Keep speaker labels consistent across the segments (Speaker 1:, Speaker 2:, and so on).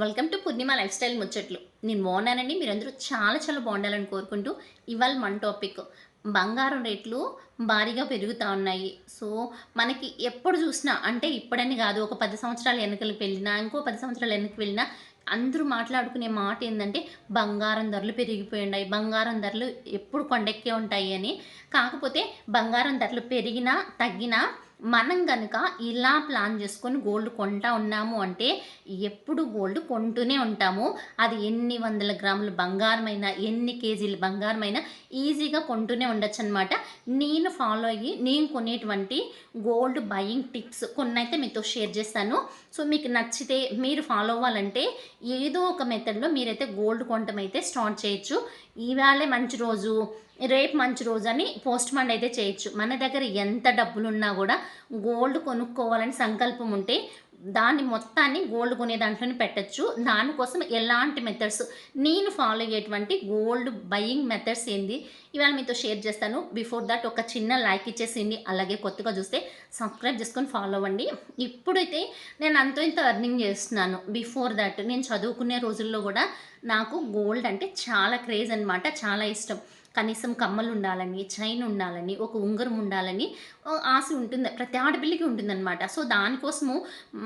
Speaker 1: Welcome to Purnima life style ముచ్చట్లు. నేను బాగున్నానండి. మీరందరూ చాలా చాలా బాగుండాలని కోరుకుంటూ ఇవాళ మన టాపిక్ బంగారం రేట్లు భారీగా పెరుగుతూ ఉన్నాయి. సో మనకి ఎప్పుడు చూసినా అంటే ఇప్పుడని కాదు ఒక పది సంవత్సరాలు వెనకలకు వెళ్ళినా ఇంకో పది సంవత్సరాలు వెనక్కి వెళ్ళినా అందరూ మాట్లాడుకునే మాట ఏంటంటే బంగారం ధరలు పెరిగిపోయి ఉన్నాయి. బంగారం ధరలు ఎప్పుడు కొండెక్కే ఉంటాయి అని. కాకపోతే బంగారం ధరలు పెరిగినా తగ్గినా మనం కనుక ఇలా ప్లాన్ చేసుకొని గోల్డ్ కొంటా ఉన్నాము అంటే ఎప్పుడు గోల్డ్ కొంటూనే ఉంటాము. అది ఎన్ని వందల గ్రాముల బంగారమైనా ఎన్ని కేజీల బంగారమైనా ఈజీగా కొంటూనే ఉండొచ్చు అనమాట నేను ఫాలో అయ్యి నేను కొనేటువంటి గోల్డ్ బయింగ్ టిప్స్ కొన్ని అయితే మీతో షేర్ చేస్తాను. సో మీకు నచ్చితే మీరు ఫాలో అవ్వాలంటే ఏదో ఒక మెథడ్లో మీరైతే గోల్డ్ కొనటం అయితే స్టార్ట్ చేయొచ్చు. ఈవేళే మంచి రోజు. రేపు మంచి రోజు అని పోస్ట్ మండ్ అయితే చేయొచ్చు. మన దగ్గర ఎంత డబ్బులున్నా కూడా గోల్డ్ కొనుక్కోవాలని సంకల్పం ఉంటే దాన్ని మొత్తాన్ని గోల్డ్ కొనే దాంట్లోనే పెట్టచ్చు. దానికోసం ఎలాంటి మెథడ్స్ నేను ఫాలో అయ్యేటువంటి గోల్డ్ బయింగ్ మెథడ్స్ ఏంది? ఇవాళ మీతో షేర్ చేస్తాను. బిఫోర్ దట్ ఒక చిన్న లైక్ ఇచ్చేసింది అలాగే కొత్తగా చూస్తే సబ్స్క్రైబ్ చేసుకొని ఫాలో అవ్వండి. ఇప్పుడైతే నేను అంతో ఇంత అర్నింగ్ చేస్తున్నాను. బిఫోర్ దట్ నేను చదువుకునే రోజుల్లో కూడా నాకు గోల్డ్ అంటే చాలా క్రేజ్ అనమాట చాలా ఇష్టం. కనీసం కమ్మలు ఉండాలని చైన్ ఉండాలని ఒక ఉంగరం ఉండాలని ఆశ ఉంటుంది. ప్రతి ఆడపిల్లికి ఉంటుందన్నమాట. సో దానికోసము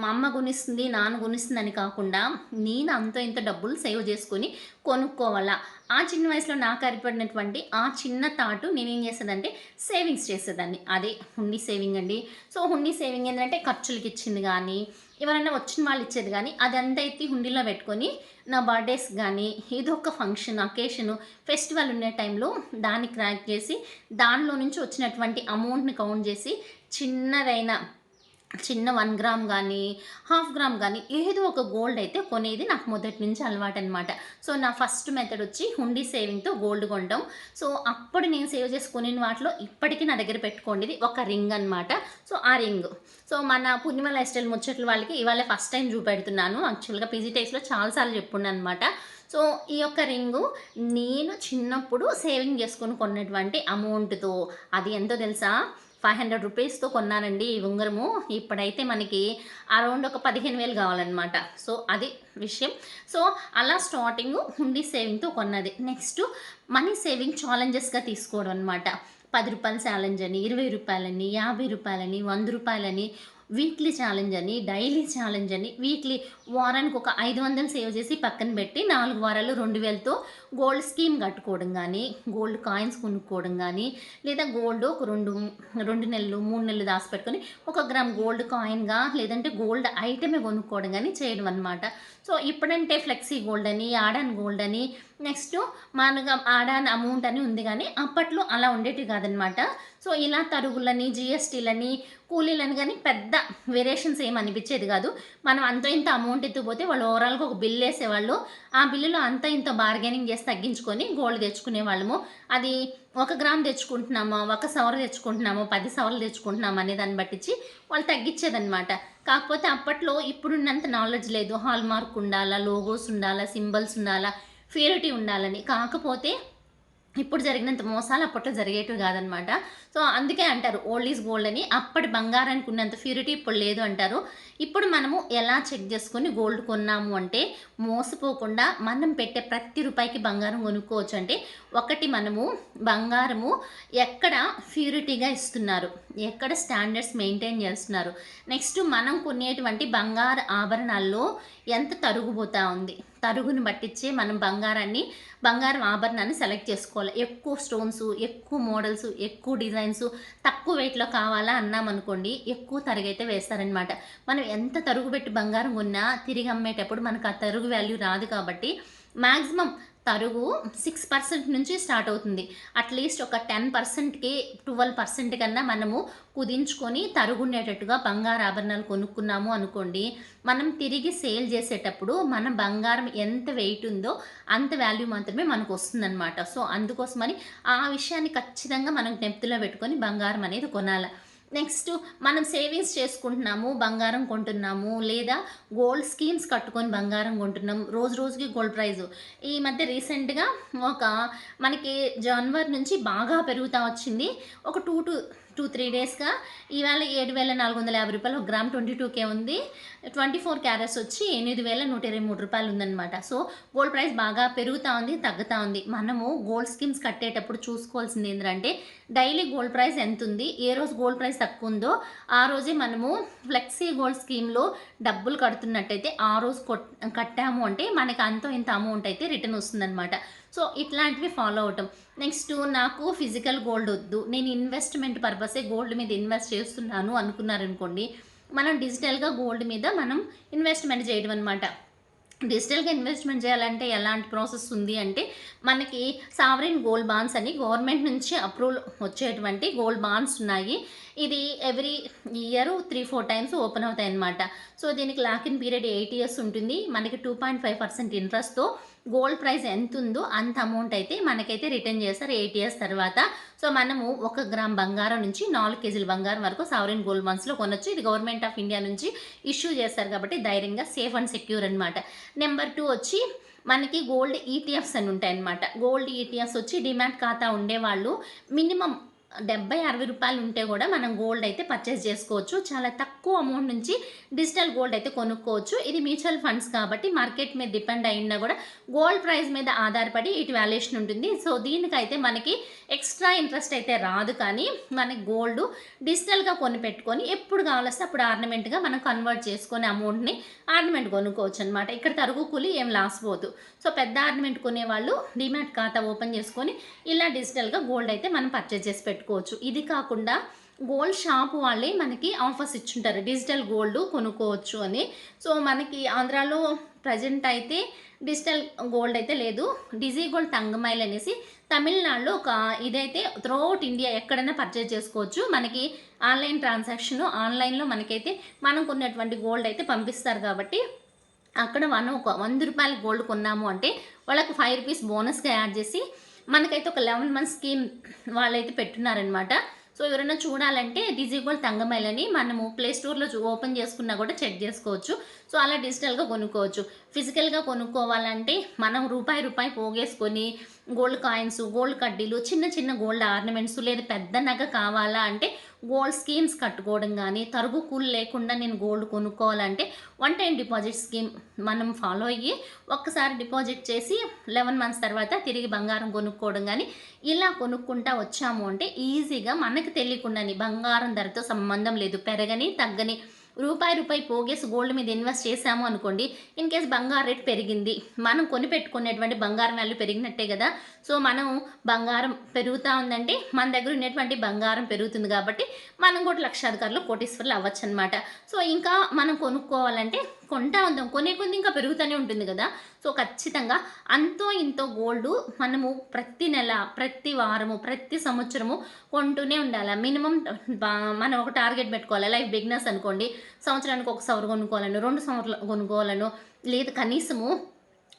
Speaker 1: మా అమ్మ కొనిస్తుంది నాన్న కొనిస్తుంది అని కాకుండా నేను అంత ఇంత డబ్బులు సేవ్ చేసుకొని కొనుక్కోవాలా? ఆ చిన్న వయసులో నాకు అరిపడినటువంటి ఆ చిన్న తాటు నేనేం చేసేదంటే సేవింగ్స్ చేసేదాన్ని. అదే హుండీ సేవింగ్ అండి. సో హుండీ సేవింగ్ ఏంటంటే ఖర్చులకి ఇచ్చింది కానీ ఎవరైనా వచ్చిన వాళ్ళు ఇచ్చేది కానీ అదంతా ఎత్తి హుండీలో పెట్టుకొని నా బర్త్డేస్ కానీ ఏదో ఒక ఫంక్షన్ అకేషన్ ఫెస్టివల్ ఉండే టైంలో దాన్ని క్రాక్ చేసి దానిలో నుంచి వచ్చినటువంటి అమౌంట్ని కౌంట్ చేసి చిన్నదైన చిన్న వన్ గ్రామ్ కానీ హాఫ్ గ్రామ్ కానీ ఏదో ఒక గోల్డ్ అయితే కొనేది నాకు మొదటి నుంచి అలవాటు అనమాట సో నా ఫస్ట్ మెథడ్ వచ్చి హుండీ సేవింగ్తో గోల్డ్ కొనడం. సో అప్పుడు నేను సేవ్ చేసుకునే వాటిలో ఇప్పటికీ నా దగ్గర పెట్టుకోండి ఒక రింగ్ అనమాట సో ఆ రింగ్. సో మన పూర్ణిమ లైఫ్ స్టైల్ ముచ్చట్ల వాళ్ళకి ఇవాళ ఫస్ట్ టైం చూపెడుతున్నాను. యాక్చువల్గా పీజీ టైస్లో చాలాసార్లు చెప్పున్నాను అనమాట సో ఈ యొక్క రింగు నేను చిన్నప్పుడు సేవింగ్ చేసుకుని కొన్నటువంటి అమౌంట్తో అది ఎంతో తెలుసా? ఫైవ్ హండ్రెడ్ రూపీస్తో కొన్నానండి ఈ ఉంగరము. ఇప్పుడైతే మనకి అరౌండ్ ఒక పదిహేను వేలు కావాలన్నమాట. సో అది విషయం. సో అలా స్టార్టింగ్ హుండీ సేవింగ్తో కొన్నది. నెక్స్ట్ మనీ సేవింగ్ ఛాలెంజెస్గా తీసుకోవడం అనమాట పది రూపాయల ఛాలెంజ్ అని ఇరవై రూపాయలని యాభై రూపాయలని వంద రూపాయలని వీక్లీ ఛాలెంజ్ అని డైలీ ఛాలెంజ్ అని వీక్లీ వారానికి ఒక ఐదు వందలు సేవ్ చేసి పక్కన పెట్టి నాలుగు వారాలు రెండు వేలతో గోల్డ్ స్కీమ్ కట్టుకోవడం కానీ గోల్డ్ కాయిన్స్ కొనుక్కోవడం కానీ లేదా గోల్డ్ ఒక రెండు రెండు నెలలు మూడు నెలలు దాచిపెట్టుకొని ఒక గ్రామ్ గోల్డ్ కాయిన్గా లేదంటే గోల్డ్ ఐటమే కొనుక్కోవడం కానీ చేయడం అనమాట సో ఇప్పుడంటే ఫ్లెక్సీ గోల్డ్ అని ఆడాన్ గోల్డ్ అని నెక్స్ట్ మనగా ఆడాన్ అమౌంట్ అని ఉంది కానీ అప్పట్లో అలా ఉండేటివి కాదనమాట. సో ఇలా తరుగులని జిఎస్టీలని కూలీలని కానీ పెద్ద వేరియేషన్స్ ఏం అనిపించేది కాదు. మనం అంత ఇంత అమౌంట్ ఎత్తుపోతే వాళ్ళు ఓవరాల్గా ఒక బిల్ వేసేవాళ్ళు. ఆ బిల్లులో అంత ఇంత బార్గెనింగ్ చేసి తగ్గించుకొని గోల్డ్ తెచ్చుకునే వాళ్ళము అది ఒక గ్రామ్ తెచ్చుకుంటున్నామో? ఒక సవర తెచ్చుకుంటున్నామో? పది సవర్లు తెచ్చుకుంటున్నామో అనే దాన్ని బట్టించి వాళ్ళు తగ్గించేదనమాట కాకపోతే అప్పట్లో ఇప్పుడున్నంత నాలెడ్జ్ లేదు. హాల్ మార్క్ ఉండాలా లోగోస్ ఉండాలా సింబల్స్ ఉండాలా ప్యూరిటీ ఉండాలని. కాకపోతే ఇప్పుడు జరిగినంత మోసాలు అప్పట్లో జరిగేటివి కాదనమాట. సో అందుకే అంటారు ఓల్డ్ ఈజ్ గోల్డ్ అని. అప్పటి బంగారానికి ఉన్నంత ప్యూరిటీ ఇప్పుడు లేదు అంటారు. ఇప్పుడు మనము ఎలా చెక్ చేసుకొని గోల్డ్ కొన్నాము అంటే మోసపోకుండా మనం పెట్టే ప్రతి రూపాయికి బంగారం కొనుక్కోవచ్చు అంటే ఒకటి మనము బంగారము ఎక్కడ ప్యూరిటీగా ఇస్తున్నారు ఎక్కడ స్టాండర్డ్స్ మెయింటైన్ చేస్తున్నారు. నెక్స్ట్ మనం కొనేటువంటి బంగారు ఆభరణాల్లో ఎంత తరుగుబోతా ఉంది? తరుగుని పట్టించే మనం బంగారాన్ని బంగారం ఆభరణాన్ని సెలెక్ట్ చేసుకోవాలి. ఎక్కువ స్టోన్స్ ఎక్కువ మోడల్స్ ఎక్కువ డిజైన్స్ తక్కువ వెయిట్లో కావాలా అన్నామనుకోండి ఎక్కువ తరుగైతే వేస్తారనమాట మనం ఎంత తరుగు పెట్టి బంగారం కొన్నా తిరిగి అమ్మేటప్పుడు మనకు ఆ తరుగు వాల్యూ రాదు కాబట్టి మ్యాక్సిమం తరుగు సిక్స్ పర్సెంట్ నుంచి స్టార్ట్ అవుతుంది. అట్లీస్ట్ ఒక టెన్ పర్సెంట్కి ట్వెల్వ్ పర్సెంట్ కన్నా మనము కుదించుకొని తరుగుండేటట్టుగా బంగారు ఆభరణాలు కొనుక్కున్నాము అనుకోండి మనం తిరిగి సేల్ చేసేటప్పుడు మన బంగారం ఎంత వెయిట్ ఉందో అంత వాల్యూ మాత్రమే మనకు వస్తుందన్నమాట. సో అందుకోసమని ఆ విషయాన్ని ఖచ్చితంగా మనం జ్ఞప్తిలో పెట్టుకొని బంగారం అనేది కొనాలి. నెక్స్ట్ మనం సేవింగ్స్ చేసుకుంటున్నాము బంగారం కొంటున్నాము లేదా గోల్డ్ స్కీమ్స్ కట్టుకొని బంగారం కొంటున్నాం రోజు రోజుకి గోల్డ్ ప్రైజ్. ఈ మధ్య రీసెంట్గా ఒక మనకి జనవరి నుంచి బాగా పెరుగుతూ వచ్చింది. ఒక టూ టు టూ త్రీ డేస్గా. ఇవాళ ఏడు వేల నాలుగు వందల యాభై రూపాయలు ఒక గ్రామ్ ట్వంటీ టూకే ఉంది. ట్వంటీ ఫోర్ క్యారెట్స్ వచ్చి ఎనిమిది వేల నూట ఇరవై మూడు రూపాయలు ఉందన్నమాట. సో గోల్డ్ ప్రైస్ బాగా పెరుగుతూ ఉంది తగ్గుతూ ఉంది. మనము గోల్డ్ స్కీమ్స్ కట్టేటప్పుడు చూసుకోవాల్సింది ఏంటంటే డైలీ గోల్డ్ ప్రైస్ ఎంత ఉంది ఏ రోజు గోల్డ్ ప్రైస్ తక్కువ ఉందో ఆ రోజే మనము ఫ్లెక్సీ గోల్డ్ స్కీమ్లో డబ్బులు కడుతున్నట్టయితే ఆ రోజు కొట్ కట్టాము అంటే మనకి అంతో ఇంత అమౌంట్ అయితే రిటర్న్ వస్తుందన్నమాట. సో ఇట్లాంటివి ఫాలో అవటం. నెక్స్ట్ నాకు ఫిజికల్ గోల్డ్ వద్దు. నేను ఇన్వెస్ట్మెంట్ పర్పసే గోల్డ్ మీద ఇన్వెస్ట్ చేస్తున్నాను అనుకున్నారనుకోండి మనం డిజిటల్గా గోల్డ్ మీద మనం ఇన్వెస్ట్మెంట్ చేయడం అనమాట డిజిటల్గా ఇన్వెస్ట్మెంట్ చేయాలంటే ఎలాంటి ప్రాసెస్ ఉంది అంటే మనకి సావరిన్ గోల్డ్ బాండ్స్ అని గవర్నమెంట్ నుంచి అప్రూవల్ వచ్చేటువంటి గోల్డ్ బాండ్స్ ఉన్నాయి. ఇది every year three four times open అవుతాయి అన్నమాట. సో దీనికి lock in period eight years ఉంటుంది. మనకి టూ పాయింట్ ఫైవ్ పర్సెంట్ ఇంట్రెస్ట్తో గోల్డ్ ప్రైస్ ఎంత ఉందో అంత అమౌంట్ అయితే మనకైతే రిటర్న్ చేస్తారు ఎయిట్ ఇయర్స్ తర్వాత. సో మనము ఒక గ్రామ్ బంగారం నుంచి నాలుగు కేజీల బంగారం వరకు సావరిన్ గోల్డ్ బాండ్స్లో కొనొచ్చు. ఇది గవర్నమెంట్ ఆఫ్ ఇండియా నుంచి ఇష్యూ చేస్తారు కాబట్టి ధైర్యంగా సేఫ్ అండ్ సెక్యూర్ అనమాట నెంబర్ టూ వచ్చి మనకి గోల్డ్ ఈటీఎఫ్స్ అని ఉంటాయన్నమాట గోల్డ్ ఈటీఎఫ్స్ వచ్చి డిమాండ్ ఖాతా ఉండేవాళ్ళు మినిమం డెబ్బై అరవై రూపాయలు ఉంటే కూడా మనం గోల్డ్ అయితే పర్చేస్ చేసుకోవచ్చు. చాలా తక్కువ అమౌంట్ నుంచి డిజిటల్ గోల్డ్ అయితే కొనుక్కోవచ్చు. ఇది మ్యూచువల్ ఫండ్స్ కాబట్టి మార్కెట్ మీద డిపెండ్ అయినా కూడా గోల్డ్ ప్రైస్ మీద ఆధారపడి ఇటు వాల్యుయేషన్ ఉంటుంది. సో దీనికైతే మనకి ఎక్స్ట్రా ఇంట్రెస్ట్ అయితే రాదు కానీ మనకి గోల్డ్ డిజిటల్గా కొని పెట్టుకొని ఎప్పుడు కావాల్స్తే అప్పుడు ఆర్నమెంట్గా మనం కన్వర్ట్ చేసుకొని అమౌంట్ని ఆర్నమెంట్ కొనుక్కోవచ్చు అనమాట ఇక్కడ తరుగు కూలి ఏం లాస్ పోదు. సో పెద్ద ఆర్నమెంట్ కొనేవాళ్ళు డిమాట్ ఖాతా ఓపెన్ చేసుకొని ఇలా డిజిటల్గా గోల్డ్ అయితే మనం పర్చేస్ చేసి పెట్టుకోవచ్చు. ఇది కాకుండా గోల్డ్ షాప్ వాళ్ళే మనకి ఆఫర్స్ ఇచ్చుంటారు. డిజిటల్ గోల్డ్ కొనుక్కోవచ్చు అని. సో మనకి ఆంధ్రాలో ప్రజెంట్ అయితే డిజిటల్ గోల్డ్ అయితే లేదు. డిజీ గోల్డ్ తంగమైల్ అనేసి తమిళనాడులో ఒక ఇదైతే త్రూఅవుట్ ఇండియా ఎక్కడైనా పర్చేజ్ చేసుకోవచ్చు. మనకి ఆన్లైన్ ట్రాన్సాక్షన్ ఆన్లైన్లో మనకైతే మనం కొన్నటువంటి గోల్డ్ అయితే పంపిస్తారు కాబట్టి అక్కడ మనం ఒక వంద రూపాయల గోల్డ్ కొన్నాము అంటే వాళ్ళకి ఫైవ్ రూపీస్ బోనస్గా యాడ్ చేసి మనకైతే ఒక లెవెన్ మంత్ స్కీమ్ వాళ్ళైతే పెట్టున్నారనమాట సో ఎవరైనా చూడాలంటే డిజిగోల్ తంగమైలని మనము ప్లే స్టోర్లో ఓపెన్ చేసుకున్నా కూడా చెక్ చేసుకోవచ్చు. సో అలా డిజిటల్గా కొనుక్కోవచ్చు. ఫిజికల్గా కొనుక్కోవాలంటే మనం రూపాయి రూపాయి పోగేసుకొని గోల్డ్ కాయిన్స్ గోల్డ్ కడ్డీలు చిన్న చిన్న గోల్డ్ ఆర్నమెంట్స్ లేదా పెద్ద నగ కావాలా అంటే గోల్డ్ స్కీమ్స్ కట్టుకోవడం కానీ తరుగు కూలు లేకుండా నేను గోల్డ్ కొనుక్కోవాలంటే వన్ టైం డిపాజిట్ స్కీమ్ మనం ఫాలో అయ్యి ఒక్కసారి డిపాజిట్ చేసి లెవెన్ మంత్స్ తర్వాత తిరిగి బంగారం కొనుక్కోవడం కానీ ఇలా కొనుక్కుంటా వచ్చాము అంటే ఈజీగా మనకు తెలియకుండాని బంగారం ధరతో సంబంధం లేదు. పెరగని తగ్గని రూపాయి రూపాయి పోగేసి గోల్డ్ మీద ఇన్వెస్ట్ చేసాము అనుకోండి ఇన్ కేస్ బంగారు రేట్ పెరిగింది మనం కొని పెట్టుకునేటువంటి బంగారం వాల్యూ పెరిగినట్టే కదా. సో మనం బంగారం పెరుగుతూ ఉందంటే మన దగ్గర ఉన్నటువంటి బంగారం పెరుగుతుంది కాబట్టి మనం కూడా లక్షాధికారులు కోటీశ్వర్లు అవ్వచ్చు అనమాట సో ఇంకా మనం కొనుక్కోవాలంటే కొంటా ఉందాం కొనే కొద్ది ఇంకా పెరుగుతూనే ఉంటుంది కదా. సో ఖచ్చితంగా అంతో ఇంతో గోల్డ్ మనము ప్రతి నెల ప్రతి వారము ప్రతి సంవత్సరము కొంటూనే ఉండాలి? మినిమం మనం ఒక టార్గెట్ పెట్టుకోవాలి? లైఫ్ బిగ్నెస్ అనుకోండి. సంవత్సరానికి ఒక సవర్ కొనుక్కోవాలను రెండు సంవత్సరాలు కొనుక్కోవాలను లేదు కనీసము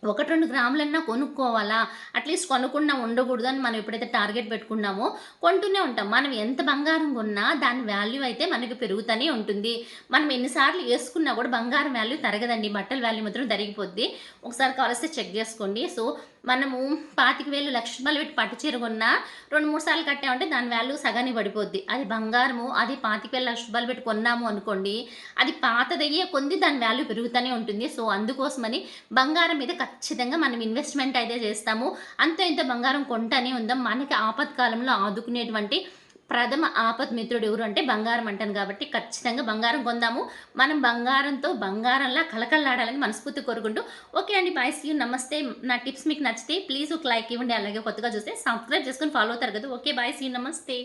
Speaker 1: ఒకటి రెండు గ్రాములన్నా కొనుక్కోవాలా? అట్లీస్ట్ కొనకుండా ఉండకూడదు అని మనం ఎప్పుడైతే టార్గెట్ పెట్టుకున్నామో కొంటూనే ఉంటాం. మనం ఎంత బంగారం కొన్నా దాని వాల్యూ అయితే మనకి పెరుగుతూనే ఉంటుంది. మనం ఎన్నిసార్లు వేసుకున్నా కూడా బంగారం వాల్యూ తరగదండి. బట్టల వాల్యూ మాత్రం తరిగిపోద్ది. ఒకసారి కావలిస్తే చెక్ చేసుకోండి. సో మనము పాతిక వేలు లక్ష రూపాయలు పెట్టి పట్టు చీర కొన్నా రెండు మూడు సార్లు కట్టామంటే దాని వాల్యూ సగానికి పడిపోద్ది. అది బంగారము అది పాతిక వేలు లక్ష రూపాయలు పెట్టి కొన్నాము అనుకోండి అది పాతదయ్యే కొంది దాని వాల్యూ పెరుగుతూనే ఉంటుంది. సో అందుకోసమని బంగారం మీద ఖచ్చితంగా మనం ఇన్వెస్ట్మెంట్ అయితే చేస్తాము. అంత ఇంత బంగారం కొంటనే ఉందాం. మనకి ఆపత్కాలంలో ఆదుకునేటువంటి ప్రథమ ఆపద్ మిత్రుడు ఎవరు అంటే బంగారం అంటాను కాబట్టి ఖచ్చితంగా బంగారం కొందాము. మనం బంగారంతో బంగారంలా కలకల్లాడాలని మనస్ఫూర్తి కోరుకుంటూ ఓకే అండి బాయ్ సీ నమస్తే. నా టిప్స్ మీకు నచ్చితే ప్లీజ్ ఒక లైక్ ఇవ్వండి. అలాగే కొత్తగా చూస్తే సబ్స్క్రైబ్ చేసుకొని ఫాలో అవుతారు కదా. ఓకే బాయ్ సీ నమస్తే.